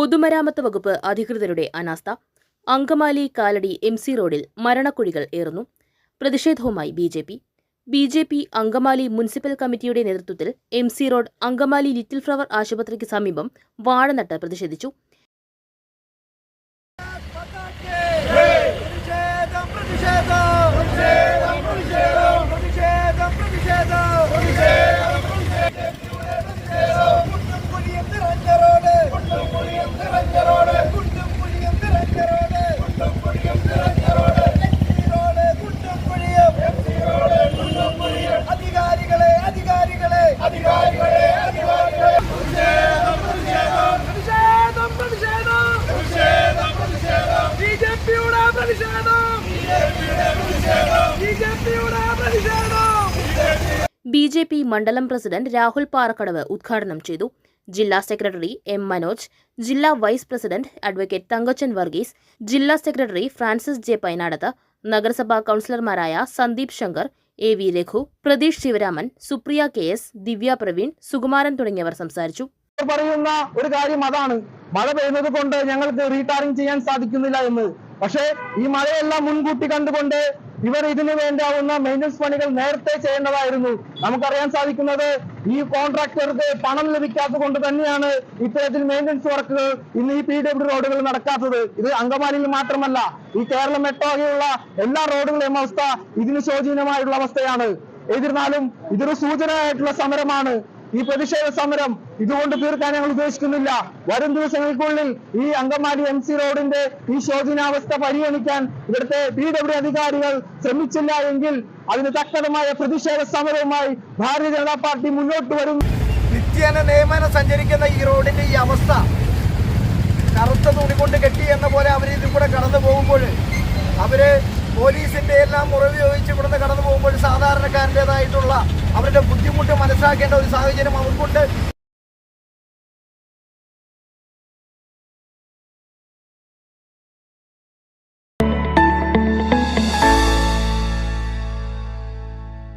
പൊതുമരാമത്ത് വകുപ്പ് അധികൃതരുടെ അനാസ്ഥ. അങ്കമാലി കാലടി എം സി റോഡിൽ മരണക്കുഴികൾ ഏറുന്നു. പ്രതിഷേധവുമായി B J P. B J P Angamaly municipal കമ്മിറ്റിയുടെ നേതൃത്വത്തിൽ M C road Angamaly little flower ആശുപത്രിക്ക് സമീപം വാഴനട്ട് പ്രതിഷേധിച്ചു പ്രതിഷേധം പ്രതിഷേധം പ്രതിഷേധം പ്രതിഷേധം പ്രതിഷേധം കുണ്ടും കുഴിയും നിറഞ്ഞ റോഡ് കുണ്ടും കുഴിയും നിറഞ്ഞ റോഡ് കുണ്ടും കുഴിയും നിറഞ്ഞ റോഡ് കുണ്ടും കുഴിയും നിറഞ്ഞ റോഡ് റോഡ് കുണ്ടും കുഴിയും കുണ്ടും കുഴിയും അധികാരികളെ അധികാരികളെ അധികാരികളെ അധികാരികളെ പ്രതിഷേധം പ്രതിഷേധം പ്രതിഷേധം ബി ജെ പിയുടെ പ്രതിഷേധം ബി ജെ പി മണ്ഡലം പ്രസിഡന്റ് രാഹുൽ പാറക്കടവ് ഉദ്ഘാടനം ചെയ്തു. ജില്ലാ സെക്രട്ടറി എം മനോജ് ജില്ലാ vice president advocate Thankachan Varghese ജില്ലാ സെക്രട്ടറി ഫ്രാൻസിസ് ജെ പൈനാടത്ത് നഗരസഭാ കൌൺസിലർമാരായ Sandeep Shankar A V Raghu Pratheesh Sivaraman Supriya K S Divya Praveen Sukumaran തുടങ്ങിയവർ സംസാരിച്ചു. പറയുന്ന ഒരു കാര്യം അതാണ്. മഴ പെയ്യുന്നത് കൊണ്ട് ഞങ്ങൾക്ക് റീടാറിംഗ് ചെയ്യാൻ സാധിക്കുന്നില്ല എന്ന്. പക്ഷേ ഈ മഴയെല്ലാം മുൻകൂട്ടി കണ്ടുകൊണ്ട് ഇവർ ഇതിനു വേണ്ടാവുന്ന മെയിന്റനൻസ് പണികൾ നേരത്തെ ചെയ്യേണ്ടതായിരുന്നു. നമുക്കറിയാൻ സാധിക്കുന്നത് ഈ കോൺട്രാക്ടർക്ക് പണം ലഭിക്കാത്തത് കൊണ്ട് തന്നെയാണ് ഇത്തരത്തിൽ മെയിന്റനൻസ് വർക്കുകൾ ഇന്ന് ഈ പി ഡബ്ല്യു റോഡുകൾ നടക്കാത്തത്. ഇത് അങ്കമാലിയിൽ മാത്രമല്ല ഈ കേരളം ഒട്ടാകെയുള്ള എല്ലാ റോഡുകളെയും അവസ്ഥ ഇതിന് ശോചനീയമായുള്ള അവസ്ഥയാണ്. എന്നിരുന്നാലും ഇതൊരു സൂചനയായിട്ടുള്ള സമരമാണ്. ഈ പ്രതിഷേധ സമരം ഇതുകൊണ്ട് തീർക്കാൻ ഞങ്ങൾ ഉദ്ദേശിക്കുന്നില്ല. വരും ദിവസങ്ങൾക്കുള്ളിൽ ഈ അങ്കമാലി എം സി റോഡിന്റെ ഈ ശോചനാവസ്ഥ പരിഗണിക്കാൻ ഇവിടുത്തെ പി ഡബ്ല്യു അധികാരികൾ ശ്രമിച്ചില്ല എങ്കിൽ അതിന് തക്കതമായ പ്രതിഷേധ സമരവുമായി ഭാരതീയ ജനതാ പാർട്ടി മുന്നോട്ട് വരും നിത്യേന നിയമന സഞ്ചരിക്കുന്ന ഈ റോഡിന്റെ ഈ അവസ്ഥ കറുത്ത തുണി കൊണ്ട് കെട്ടി എന്ന പോലെ അവർ ഇതിൽ കൂടെ കടന്നു പോകുമ്പോൾ അവർ പോലീസിന്റെ എല്ലാം മുറവി ചോദിച്ച് ഇവിടുന്ന് കടന്നു പോകുമ്പോൾ സാധാരണക്കാരന്റെതായിട്ടുള്ള അവരുടെ ബുദ്ധിമുട്ട് മനസ്സിലാക്കേണ്ട ഒരു സാഹചര്യം അവർക്കുണ്ട്